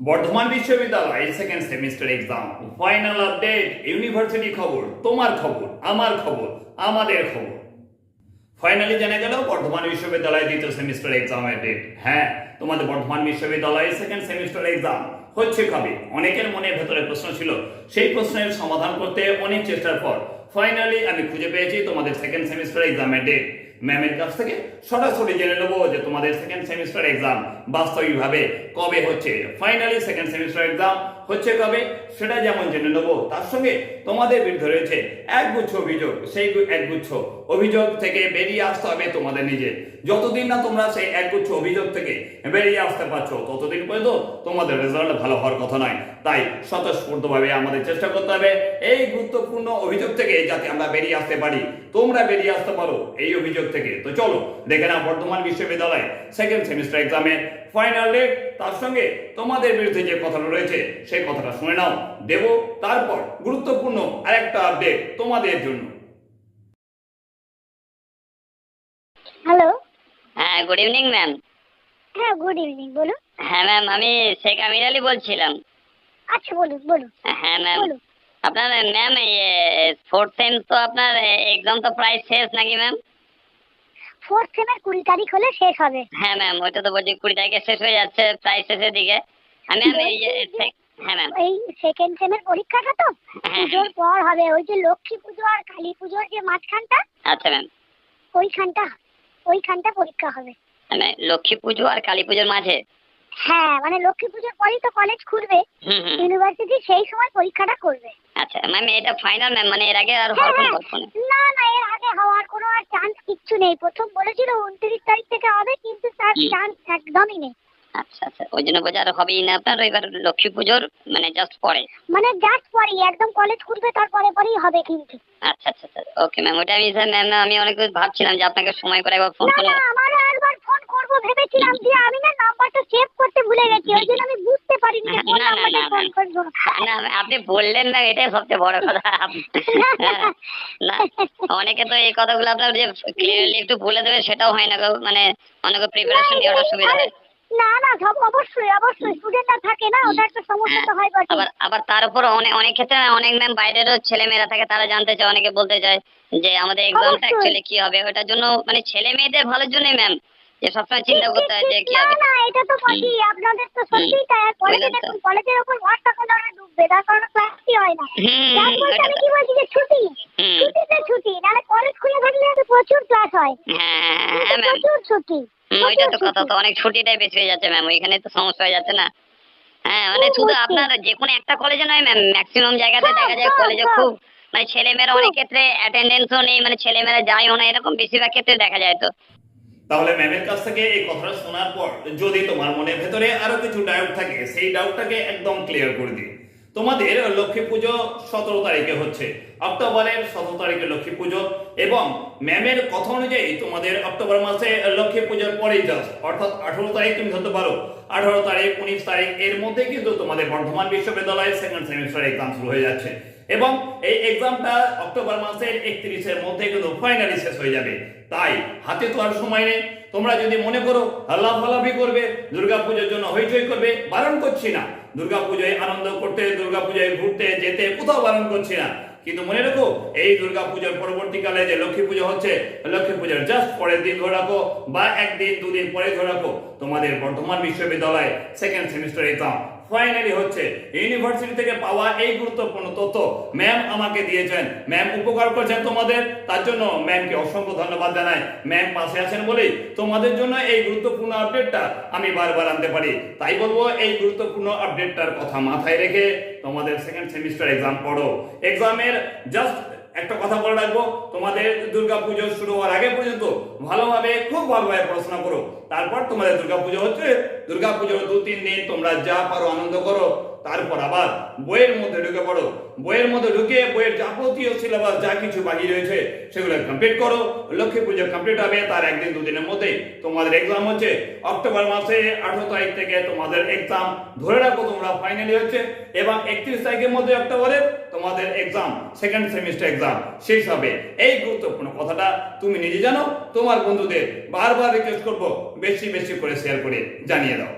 বর্ধমান বিশ্ববিদ্যালয় second semester exam final update university খবর, তোমার খবর, আমার খবর, আমাদের খবর। ফাইনালি জানা গেল, বর্ধমান বিশ্ববিদ্যালয় দ্বিতীয় সেমিস্টার এক্সামের ডেট হ্যাঁ তোমাদের বর্ধমান বিশ্ববিদ্যালয়ে সেকেন্ড সেমিস্টার এক্সাম হচ্ছে কবে? অনেকের মনে ভেতরে প্রশ্ন ছিল। সেই প্রশ্নের সমাধান করতে অনেক চেষ্টার পর ফাইনালি আমি খুঁজে পেয়েছি তোমাদের সেকেন্ড সেমিস্টার এক্সামের ডেট ম্যামের কাছ থেকে সরাসরি জেনে নেব যে তোমাদের সেকেন্ড সেমিস্টার এক্সাম বাস্তবিকভাবে কবে হচ্ছে। ফাইনালি সেকেন্ড সেমিস্টার এক্সাম হচ্ছে কবে? সেটা যেমন জেনে নেব। তার সঙ্গে তোমাদের বিরুদ্ধে রয়েছে একগুচ্ছ অভিযোগ। সেই একগুচ্ছ অভিযোগ থেকে বেরিয়ে আসতে হবে তোমাদের নিজে। যতদিন না তোমরা সেই একগুচ্ছ অভিযোগ থেকে বেরিয়ে আসতে পারছ, ততদিন পর্যন্ত তোমাদের রেজাল্ট ভালো হওয়ার কথা নয়। তাই স্বতঃস্ফূর্তভাবে আমাদের চেষ্টা করতে হবে এই গুরুত্বপূর্ণ অভিযোগ থেকে যাতে আমরা বেরিয়ে আসতে পারি। তোমরা বেরিয়ে আসতে পারো এই অভিযোগ থেকে। তো চলো, দেখে না বর্ধমান বিশ্ববিদ্যালয় সেকেন্ড সেমিস্টার এক্সামের ফাইনাল ডেট তার সঙ্গে তোমাদের বিরুদ্ধে যে কথাটা রয়েছে, সেই কথাটা শুনে নাও। দেব তারপর গুরুত্বপূর্ণ আরেকটা আপডেট তোমাদের জন্য। হ্যালো হ্যাঁ গুড ইভিনিং ম্যাম হ্যাঁ গুড ইভিনিং বলুন। হ্যাঁ ম্যাম আমি শেখ আমির আলী বলছিলাম। আচ্ছা বলুন বলুন। হ্যাঁ ম্যাম আপনার ম্যাম ফোর্থ সেম তো আপনার এক্সাম তো প্রায় শেষ নাকি ম্যাম ফোর্থ সেমের কুড়ি তারিখ হলে শেষ হবে। হ্যাঁ ম্যাম ওইটা তো বলছি কুড়ি তারিখে শেষ হয়ে যাচ্ছে প্রায় শেষের দিকে। আমি ম্যাম এই হ্যাঁ এই সেকেন্ড সেমের পরীক্ষাটা তো হ্যাঁ পুজোর পর হবে ওই যে লক্ষ্মী পুজো আর কালী পুজোর যে মাঝখানটা আচ্ছা ম্যাম ওইখানটা ওইখানটা পরীক্ষা হবে। মানে লক্ষ্মী পুজো আর কালী পুজোর মাঝে? হ্যাঁ মানে লক্ষ্মী পুজোর পরেই তো কলেজ খুলবে ইউনিভার্সিটি সেই সময় পরীক্ষাটা করবে। আচ্ছা ম্যাম এটা ফাইনাল ম্যাম মানে এর আগে আর হ্যাঁ হওয়ার কোনো হ্যাঁ। কথা নেই? না না এর আগে হওয়ার কোনো আর চান্স কিচ্ছু নেই। প্রথম বলেছিল উনত্রিশ তারিখ থেকে হবে কিন্তু তার চান্স একদমই নেই। আচ্ছা আচ্ছা। ওই জন্য বলছি আর হবেই না আপনার এবার লক্ষ্মী পুজোর মানে জাস্ট পরে। মানে জাস্ট পরেই একদম কলেজ খুলবে তারপরে পরেই হবে কিন্তু। আচ্ছা আচ্ছা ওকে ম্যাম ওটা আমি স্যার ম্যাম আমি অনেক ভাবছিলাম যে আপনাকে সময় করে একবার ফোন না করে না আমারও একবার ফোন করব ভেবেছিলাম যে আমি না নাম্বারটা সেভ করতে ভুলে গেছি ওই জন্য আমি বুঝতে পারিনি যে কোন না, না, নাম্বারটা না, ফোন না। না আপনি বললেন না এটাই সবচেয়ে বড় কথা। না অনেকে তো এই কথাগুলো আপনার যে ক্লিয়ারলি একটু বলে দেবে সেটাও হয় না মানে অনেকে প্রিপারেশন নেওয়াটা সুবিধা হয়। না না সব অবশ্যই অবশ্যই। স্টুডেন্টরা থাকে না ওটা একটা সমস্যা তো হয় বটে আবার আবার তার উপর অনেক অনেক ক্ষেত্রে অনেক ম্যাম বাইরেরও ছেলে মেয়েরা থাকে তারা জানতে চায় অনেকে বলতে চায় যে আমাদের এক্সামটা অ্যাকচুয়ালি কি হবে? ওটার জন্য মানে ছেলে মেয়েদের ভালোর জন্যই ম্যাম যে সবসময় চিন্তা করতে হয় যে কি হবে। না এটা তো বটেই আপনাদের তো সত্যিই তাই কলেজে দেখুন কলেজের ওপর ভরসা করে ওরা ডুববে তার কারণ ক্লাসই হয় না। ক্লাস বলতে আমি কি বলছি যে ছুটি। ছুটিতে ছুটি নাহলে কলেজ খুলে থাকলে প্রচুর ক্লাস হয়। হ্যাঁ হ্যাঁ প্রচুর ছুটি। ওইটা তো কথা তো অনেক ছুটিটাই বেশি হয়ে যাচ্ছে ম্যাম ওইখানে তো সমস্যা হয়ে যাচ্ছে না। হ্যাঁ মানে শুধু আপনার যে কোনো একটা কলেজে নয় ম্যাম ম্যাক্সিমাম জায়গাতে দেখা যায় কলেজে খুব মানে ছেলেমেয়েরা অনেক ক্ষেত্রে অ্যাটেন্ডেন্সও নেই মানে ছেলেমেয়েরা যায়ও না এরকম বেশিরভাগ ক্ষেত্রে দেখা যায় তো। তাহলে ম্যামের কাছ থেকে এই কথাটা শোনার পর যদি তোমার মনের ভেতরে আরও কিছু ডাউট থাকে সেই ডাউটটাকে একদম ক্লিয়ার করে দিই। তোমাদের লক্ষ্মী পুজো সতেরো তারিখে হচ্ছে। অক্টোবরের সতেরো তারিখে লক্ষ্মী পুজো এবং ম্যামের কথা অনুযায়ী তোমাদের অক্টোবর মাসে লক্ষ্মী পুজোর পরেই জাস্ট অর্থাৎ আঠারো তারিখ তুমি ধরতে পারো। আঠারো তারিখ, উনিশ তারিখ, এর মধ্যে কিন্তু তোমাদের বর্ধমান বিশ্ববিদ্যালয়ের সেকেন্ড সেমিস্টার এক্সাম শুরু হয়ে যাচ্ছে। এবং এই এক্সামটা অক্টোবর মাসের একত্রিশের মধ্যে কিন্তু ফাইনালি শেষ হয়ে যাবে। তাই হাতে তো আর সময় নেই। তোমরা যদি মনে করো লাফালাফি করবে, দুর্গাপুজোর জন্য হইচই করবে, বারণ করছি না। দুর্গাপুজোয় আনন্দ করতে, দুর্গাপুজোয় ঘুরতে, যেতে কোথাও বারণ করছি না। কিন্তু মনে রাখো, এই দুর্গাপুজোর পরবর্তীকালে যে লক্ষ্মী পুজো হচ্ছে, লক্ষ্মী পূজার জাস্ট পরের দিন ধরে রাখো বা একদিন, দুদিন পরে ধরে রাখো। তোমাদের বর্ধমান বিশ্ববিদ্যালয়ে সেকেন্ড সেমিস্টার এক্সাম ফাইনালি হচ্ছে ইউনিভার্সিটি থেকে পাওয়া এই গুরুত্বপূর্ণ তথ্য। ম্যাম আমাকে দিয়েছেন। ম্যাম উপকার করছেন তোমাদের। তার জন্য ম্যামকে অসংখ্য ধন্যবাদ জানাই। ম্যাম পাশে আছেন বলেই তোমাদের জন্য এই গুরুত্বপূর্ণ আপডেটটা আমি বারবার আনতে পারি। তাই বলব, এই গুরুত্বপূর্ণ আপডেটটার কথা মাথায় রেখে তোমাদের সেকেন্ড সেমিস্টার এক্সাম পড়ো। এক্সামের জাস্ট একটা কথা বলে রাখব, তোমাদের দুর্গা পুজো শুরু হওয়ার আগে পর্যন্ত ভালোভাবে খুব ভালোভাবে পড়াশোনা করো। তারপর তোমাদের দুর্গা পুজো হচ্ছে দুর্গা পুজোর দু তিন দিন তোমরা যা পারো আনন্দ করো। তারপর আবার বইয়ের মধ্যে ঢুকে পড়ো। বইয়ের মধ্যে ঢুকে বইয়ের যাবতীয় সিলেবাস যা কিছু বাকি রয়েছে, সেগুলো কমপ্লিট করো। লক্ষ্মী পুজো কমপ্লিট হবে তার একদিন দুদিনের মধ্যে তোমাদের এক্সাম হচ্ছে অক্টোবর মাসে আঠারো তারিখ থেকে তোমাদের এক্সাম ধরে রাখো তোমরা ফাইনালি হচ্ছে। এবং একত্রিশ তারিখের মধ্যে অক্টোবরের তোমাদের এক্সাম সেকেন্ড সেমিস্টার এক্সাম শেষ হবে। এই গুরুত্বপূর্ণ কথাটা তুমি নিজে জানো। তোমার বন্ধুদের বারবার রিকোয়েস্ট করব, বেশি বেশি করে শেয়ার করে জানিয়ে দাও।